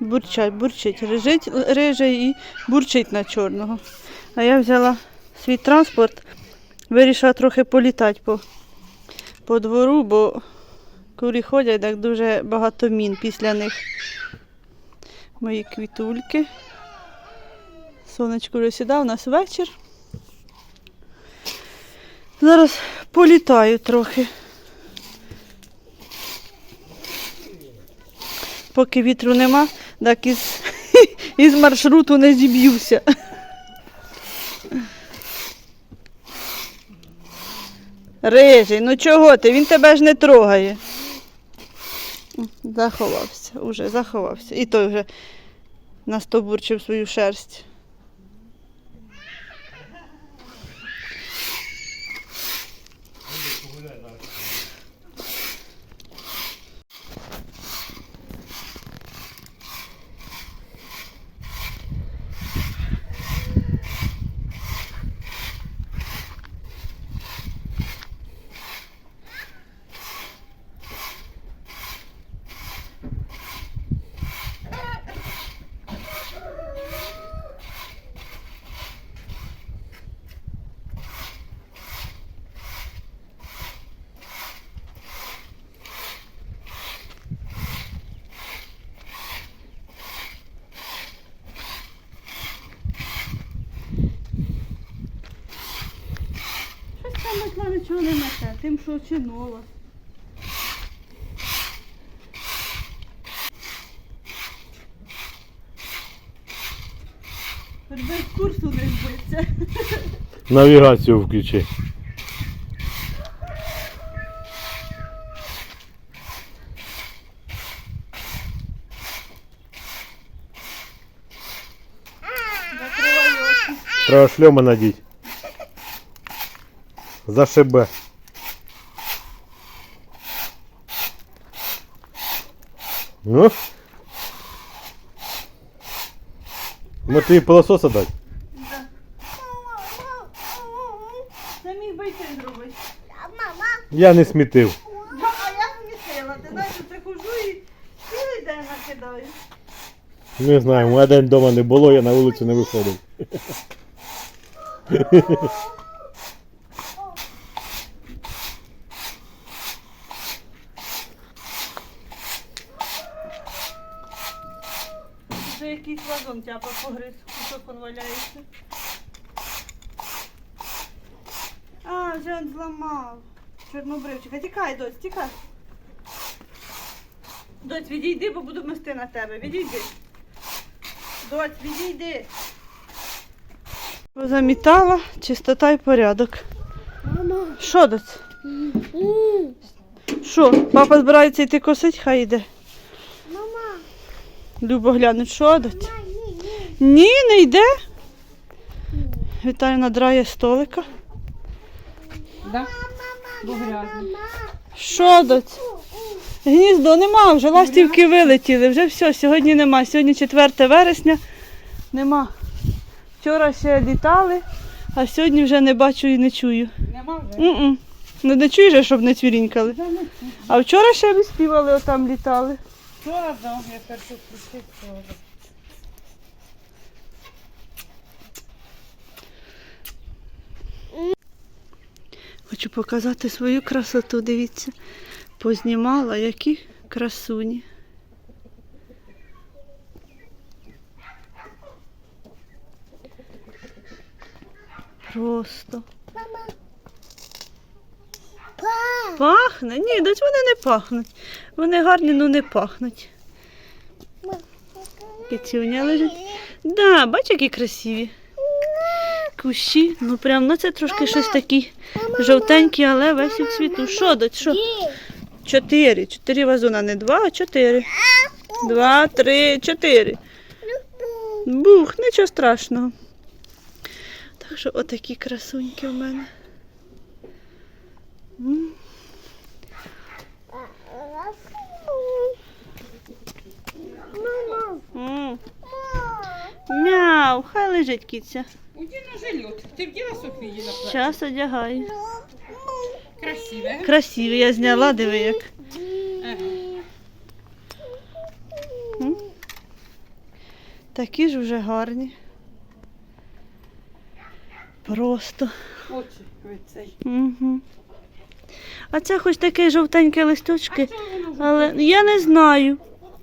бурчать, бурчить. Рижить, риже і бурчить на чорного. А я взяла свій транспорт, вирішила трохи політати по, по двору, бо курі ходять, так дуже багато мін після них. Мої квітульки. Сонечко вже сідав, у нас вечір. Зараз політаю трохи. Поки вітру нема, так із, із маршруту не зіб'юся. Рижий, ну чого ти? Він тебе ж не трогає. Заховався, уже заховався. І той вже настобурчив свою шерсть. Щось там метла нічого не мете, тим, що чи нова. Хоч би з курсу не збиться. Навігацію включи. Закривай очі. Треба шльома надіть. Зашибе. Ну? Ми тобі пилососа дати? Да. Це міг би й ти. Я не смітив. Да, а я змісила. Ти знаєш, що це хожу і цілий день накидаю. Не знаю, мене день вдома не було, я на вулицю не виходив. Вже якийсь тяпа погриз, кусок он валяється. А, вже він зламав. Чорнобривчик. А тікай, доць, тікай. Доць, відійди, бо буду мести на тебе. Відійди. Доць, відійди. Замітала, чистота і порядок. Мама. Що, доць? Що, папа збирається йти косить, хай йде. Мама. Любо глянуть, що доць? Ні, не йде. Віталій надрає столика. Да? Бо грязно. Що доць? Гніздо нема, вже ластівки вилетіли, вже все, сьогодні нема. Сьогодні 4 вересня, нема. Вчора ще літали, а сьогодні вже не бачу і не чую. Нема вже? Ну не чуєш, щоб не цвірінькали. А вчора ще виспівали, отам літали. Вчора, я першу прийшли вчора. Хочу показати свою красоту, дивіться. Познімала, які красуні. Просто. Па. Пахне? Ні, десь вони не пахнуть. Вони гарні, але не пахнуть. Кицюня лежить. Да, бач, які красиві. Кущі. Ну прям, ну це трошки щось такі жовтенькі, але весь у цвіту. Що, дать, що? Чотири. Чотири вазона, не два, а чотири. Два, три, чотири. Бух, нічого страшного. Так що отакі красуньки в мене. Мама. Мяу, хай лежить кіця. Уйди на жильот. Ти вділа Софії на плечі? Одягаю. Красиве. Красиві, я зняла, диви як. Ага. Такі ж вже гарні. Просто. Очі від цей. Угу. А це хоч таке жовтеньке листочки, але я не знаю.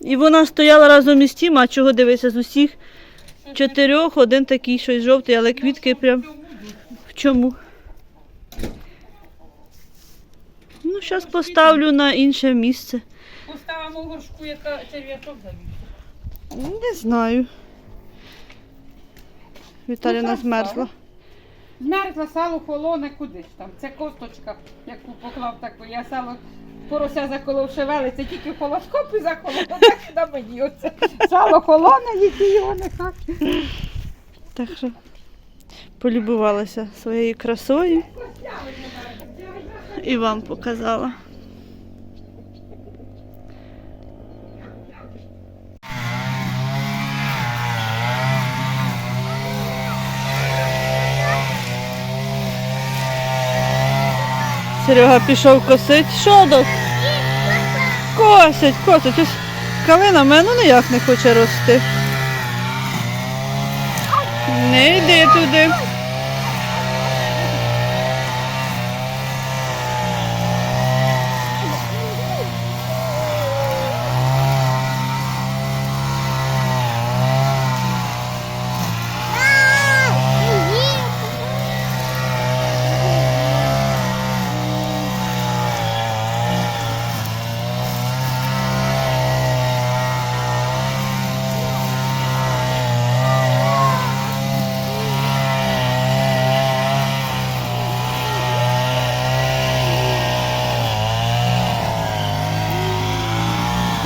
І вона стояла разом із тим, а чого дивися, з усіх чотирьох один такий щось жовтий, але квітки прям в чому? Ну, зараз поставлю на інше місце. Поставимо в горшку, яка черв'ячок завів. Не знаю. Віталіна Ну, змерзла. Змерзла сало холоне куди ж там. Це косточка, яку поклав таку. Я сало порося заколов шевелиться, тільки колоскоп і заколов, так і мені оце. Сало холоне, які його не так. Так що полюбувалася своєю красою і вам показала. Серега пішов косить. Що до? Косить, косить. Ось калина в мене ніяк не хоче рости. Не йди туди.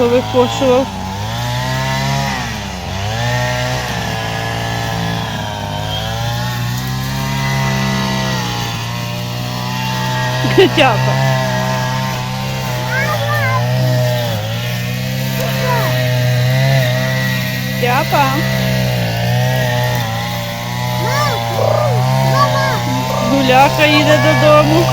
Повикошував. Тяпа. Тяпа. Гуляка їде додому.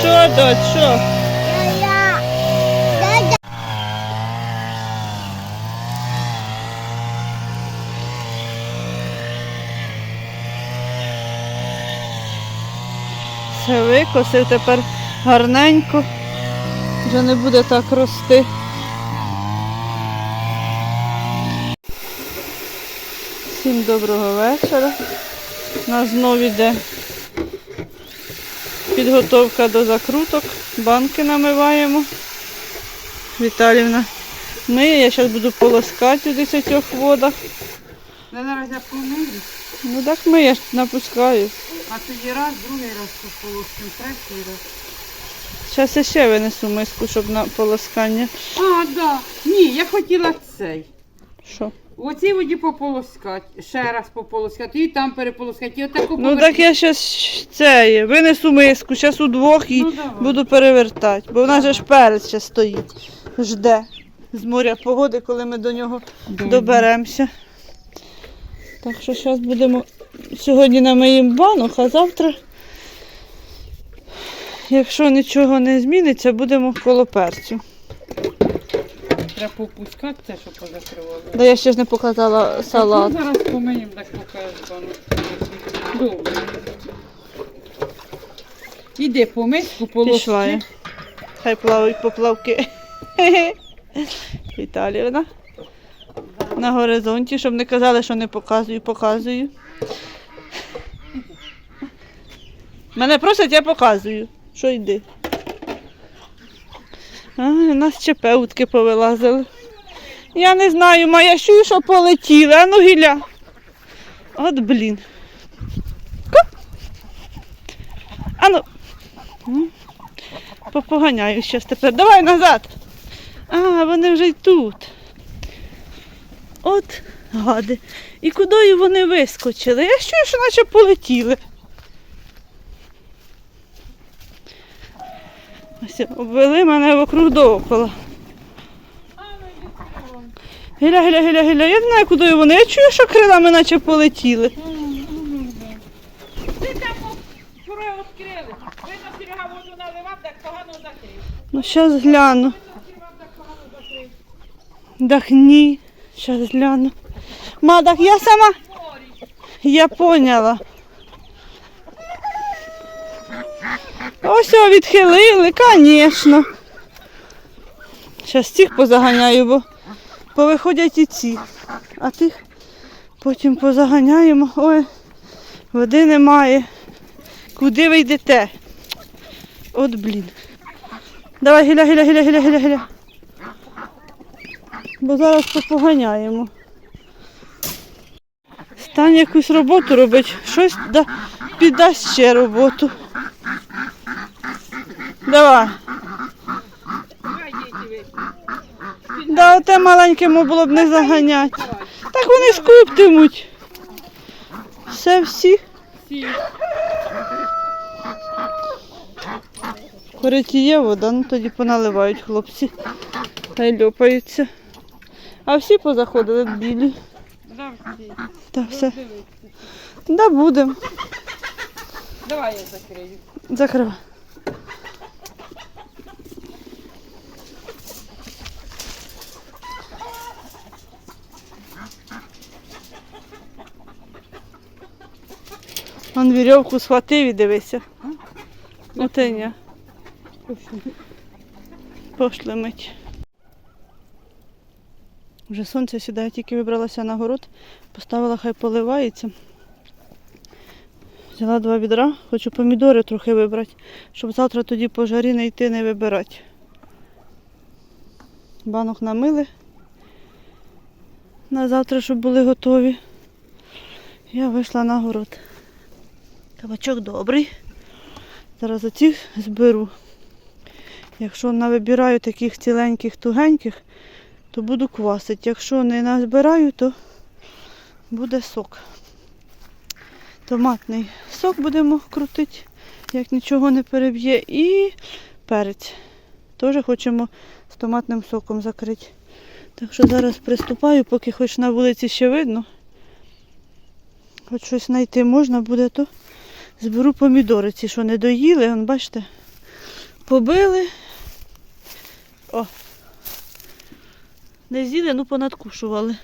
Що, дочь, що? Все викосив тепер гарненько. Вже не буде так рости. Всім доброго вечора. У нас знову йде підготовка до закруток. Банки намиваємо. Віталівна миє, я зараз буду полоскати у десятьох водах. Я зараз я помию, Ну так миє, ж напускаю. А тоді раз, другий раз пополоскаю, третій раз. Зараз ще винесу миску, щоб на полоскання. А, да. Ні, я хотіла цей. Що? В оцій воді пополоскати, ще раз пополоскати, і там переполоскати, і отаку Ну так я зараз це винесу миску, зараз удвох і Ну, давай. буду перевертати, бо в нас же ж перець ще стоїть. Жде з моря погоди, коли ми до нього доберемося. Так що зараз будемо сьогодні намиємо банок, а завтра, якщо нічого не зміниться, будемо коло перцю. Треба попускати це, що позакривало. Да я ще ж не показала салат. Ну, зараз помиємо, так покажу баночку. Добре. Іди по миску, Пішла я. полоски. Хай плавають поплавки. Віталіївна. На горизонті, щоб не казали, що не показую, показую. Мене просять, я показую. Що йди. У нас ЧП утки повилазили. Я не знаю, моя що полетіли. А ну гіля. От блін. Ану. Попоганяю щас тепер. Давай назад. А, вони вже й тут. От гади. І куди вони вискочили? Я чую, що наче полетіли. Ось обвели мене вокруг довкола. Гіля, гіля, гіля, гіля. Я не знаю, куди вони. Я чую, що крилами наче полетіли. Ти там вчора відкрили. Видно, Серега воду наливав, так погано закрив. Ну, зараз гляну. Так ні. Зараз гляну. Ма, так я сама. Я поняла. Ось його відхилили, звісно. Зараз цих позаганяю, бо повиходять і ці. А тих потім позаганяємо. Ой, води немає. Куди ви йдете? От блін. Давай, гіля, гіля, гіля, гіля, гіля, гіля. Бо зараз попоганяємо. Стань якусь роботу робить, щось да, піддасть ще роботу. Давай. Да, оте маленькому було б не заганять. Так вони скуптимуть. Все всі. Кориті є вода, ну тоді поналивають хлопці. Та й льопаються. А всі позаходили білі. Та все. Да будемо. Давай я закрию. Закривай. Он вірьовку схватив і дивися. Отеня. Пошли мить. Вже сонце сідає, тільки вибралася на город, поставила, хай поливається. Взяла два відра, хочу помідори трохи вибрати, щоб завтра тоді по жарі не йти, не вибирати. Банок намили на завтра, щоб були готові. Я вийшла на город. Кабачок добрий. Зараз оцих зберу. Якщо навибираю таких ціленьких, тугеньких, то буду квасити. Якщо не назбираю, то буде сок. Томатний сок будемо крутити, як нічого не переб'є. І перець. Теж хочемо з томатним соком закрити. Так що зараз приступаю, поки хоч на вулиці ще видно. Хоч щось знайти можна буде, то зберу помідори, ці, що не доїли, бачите, побили. О. Не з'їли, ну понадкушували.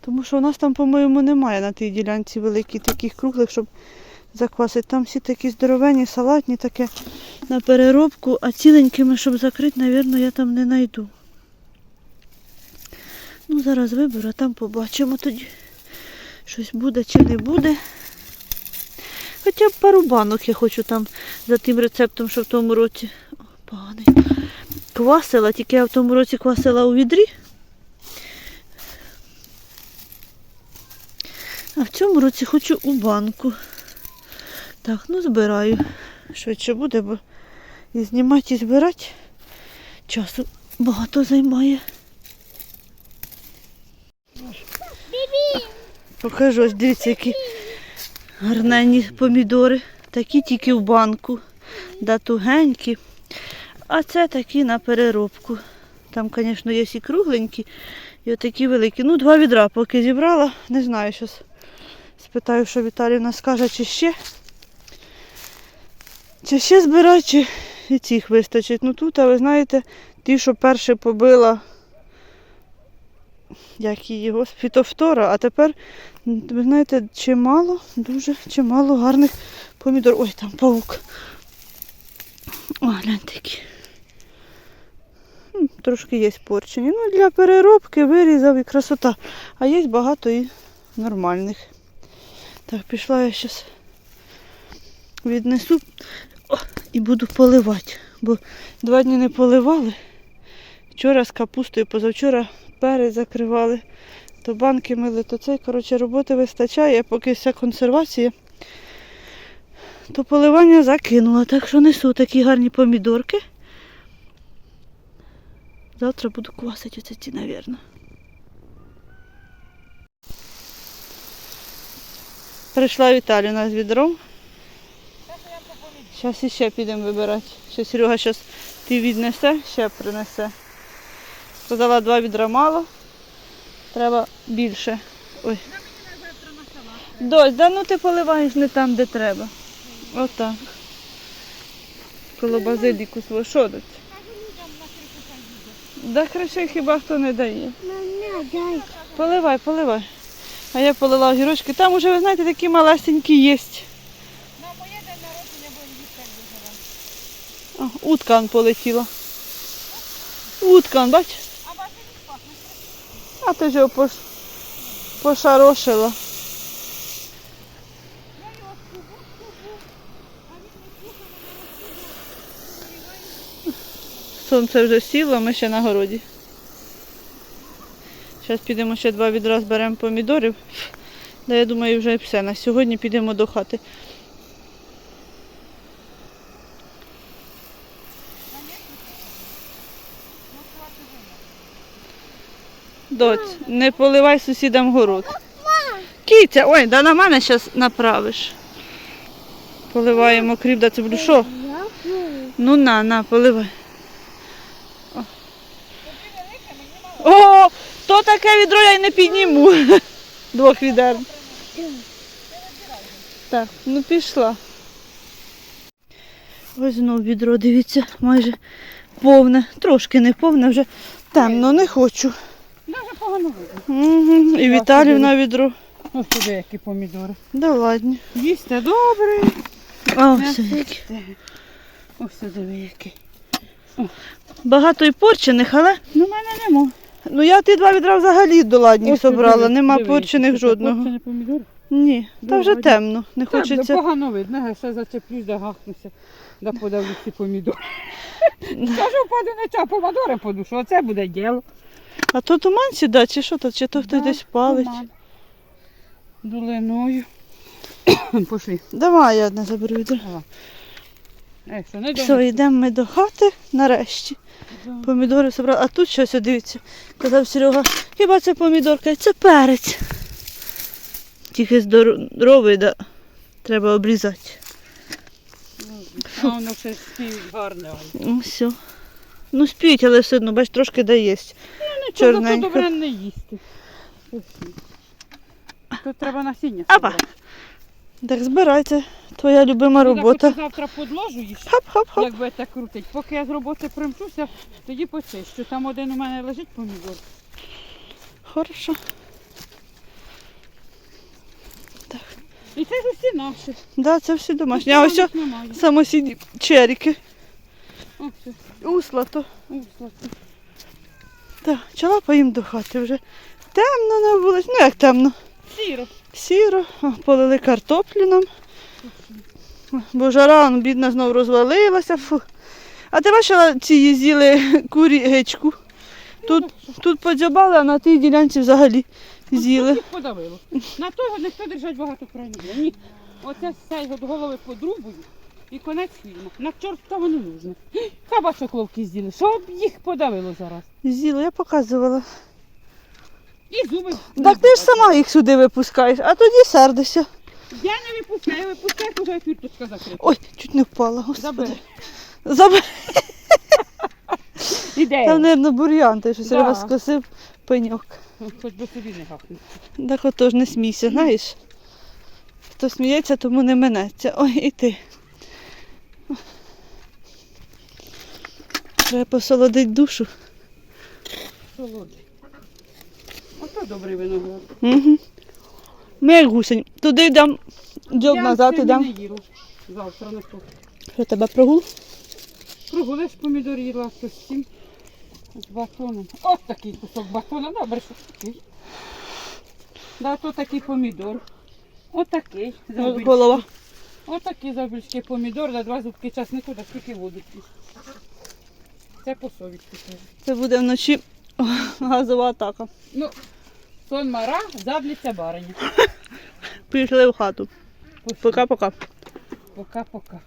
Тому що у нас там, по-моєму, немає на тій ділянці великих таких круглих, щоб заквасити. Там всі такі здоровенні, салатні, таке на переробку, а ціленькими, щоб закрити, мабуть, я там не знайду. Ну, зараз виберу, а там побачимо тоді. Щось буде чи не буде. Хоча б пару банок я хочу там за тим рецептом, що в тому році. О, поганий. Квасила, тільки я в тому році квасила у відрі. А в цьому році хочу у банку. Так, ну збираю. Швидше буде, бо і знімати, і збирати часу багато займає. Покажу, ось дивіться, які гарненні помідори. Такі тільки в банку. Да тугенькі. А це такі на переробку. Там, звісно, є і кругленькі, і отакі великі. Ну, два відра поки зібрала. Не знаю, щось спитаю, що Віталіївна скаже, чи ще. Чи ще збирати, чи і цих вистачить. Ну тут, а ви знаєте, ті, що перше побила, як її, фітофтора, а тепер, ви знаєте, чимало, дуже чимало гарних помідор. Ой, там паук. О, гляньте Трошки є порчені. Ну, для переробки вирізав і красота. А є багато і нормальних. Так, пішла я зараз віднесу О, і буду поливати. Бо два дні не поливали. Вчора з капустою, позавчора перець закривали. то банки мили, то цей. Коротше, роботи вистачає, поки вся консервація. То поливання закинула. Так що несу такі гарні помідорки. Завтра буду квасити оце ці, мабуть. Прийшла Віталіна з відром. Зараз іще підемо вибирати. Ще Серега зараз ти віднесе, ще принесе. Сказала, два відра мало. Треба більше. Ой. Дось, да ну ти поливаєш не там, де треба. Отак. Коло базиліку свого. Що тут? Да краще хіба хто не дає. Мама, дай. Поливай, поливай. А я полила огірочки. Там уже, ви знаєте, такі малесенькі є. На моє день народження будемо їсти як виживати. Утка он полетіла. Утка, он, бач? А базилік пахне. А ти ж його пош... пошарошила. Сонце вже сіло, ми ще на городі. Зараз підемо ще два відра зберемо помідорів. Да, я думаю, вже все. На сьогодні підемо до хати. Доць, не поливай сусідам город. Кітя, ой, да на мене зараз направиш. Поливаємо кріп, да цибулю. Що? Ну на, на, поливай. О. О, то таке відро я й не підніму. Двох відер. Так, ну пішла. Ось знов відро, дивіться, майже повне. Трошки не повне, вже темно, не хочу. Дуже погано видно. Угу. І Віталівна відро. Ось сюди які помідори. Да ладно. Їсти добре. А, все які. Ось сюди які. Багато і порчених, але Ну, мене нема. Ну я ті два відра взагалі до ладні собрала, нема порчених жодного. Порчені помідори? Ні, та Ну, вже темно, не хочеться. погано видно, я ще зачеплюсь, да гахнуся, да подавлю ці помідори. Кажу, впаду на ця помідори подушу, оце буде діло. А то туман сіда, чи що то, чи то хтось десь палить. туман. Долиною. Пошли. Давай я одне заберу відро. Не Все, йдемо ми до хати нарешті. Помідори собрали. А тут щось, дивіться. Казав Серега, хіба це помідорка? Це перець. Тільки здоровий, да. треба обрізати. А воно ще спіють гарне. Ну, все. Ну, спіть, але все одно, бач, трошки дає. Чорненько. Чорненько. добре не їсти. Тут треба насіння. Апа. Так збирайте. Твоя любима робота. хочу завтра подложу її, Хоп-хоп-хоп. як би так крутить. Поки я з роботи примчуся, тоді почищу. Там один у мене лежить помідор. Хорошо. І це ж усі наші. Да, це всі домашні. А ось немає. самосідні черіки. О, все, Усла то. Так, чала їм до хати вже. Темно на вулиці. Ну як темно? Сіро. Сіро. Полили картоплю нам. Бо жара, ну, бідна, знов розвалилася. Фу. А ти бачила, ці з'їли курі гечку. Тут, тут подзябали, а на тій ділянці взагалі з'їли. Подавило. На того ніхто держать багато крайні. Ні. Оце все до голови подрубую і конець фільму. На чорта воно нужно. Кабачок ловки з'їли, щоб їх подавило зараз. З'їли, я показувала. І зуби. Так ти ж сама їх сюди випускаєш, а тоді сердишся. Я не випускаю, випускаю, вже фірточка закрита. Ой, чуть не впала, господи. Забери. Забери. Там, мабуть, бур'ян, той, що Да. Серега скосив пеньок. Хоч би собі не гахнути. Так отож не смійся, знаєш. Хто сміється, тому не минеться. Ой, і ти. Треба посолодити душу. Солодий. Ото добрий виноград. Угу. Ми як гусень. Туди йдемо, дзьоб Я назад сьогодні йдемо. не їла. Завтра на то. Що тебе прогул? Кругулеш помідор їла з цим. З батоном. Ось такий кусок батона. Добре, що такий. Да, то такий помідор. Отакий. завбільшки. Голова. Отакий завбільшки помідор, на два зубки часнику, да скільки воду п'єш. Це по совісті. кажу. Це буде вночі газова атака. Ну, Сон мара, забліться бариня. Пішли в хату. Пока-пока. Пока-пока.